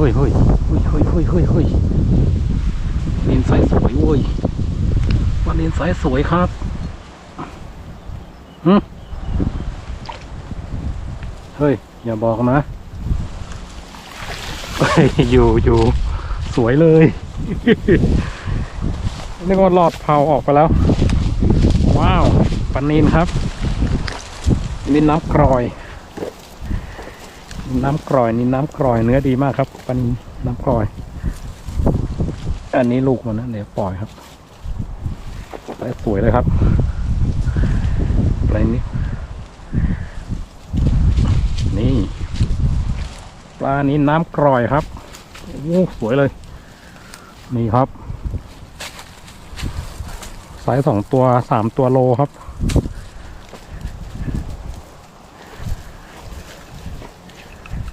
เฮ้ยเฮ้ยเฮ้ยเฮ้ยเฮ้ยเฮ้ยเฮ้ยเลนสายสวยเว้ยว่าเลนสายสวยครับหึเฮ้ย อย่าบอกนะอยู่อยู่สวยเลยนึกว่าหลอดเผาออกไปแล้ว ว้าว ปันนินครับนี่น้ำกรอย น้ำกร่อยนี่น้ำกร่อยเนื้อดีมากครับปันน้ำกร่อย อันนี้ลูกมันนะเดี๋ยวปล่อยครับไปสวยเลยครับอะไรนี้นี่ปลานี้น้ำกร่อยครับโอ้สวยเลย นี่ครับสายสองตัวสามตัวโลครับ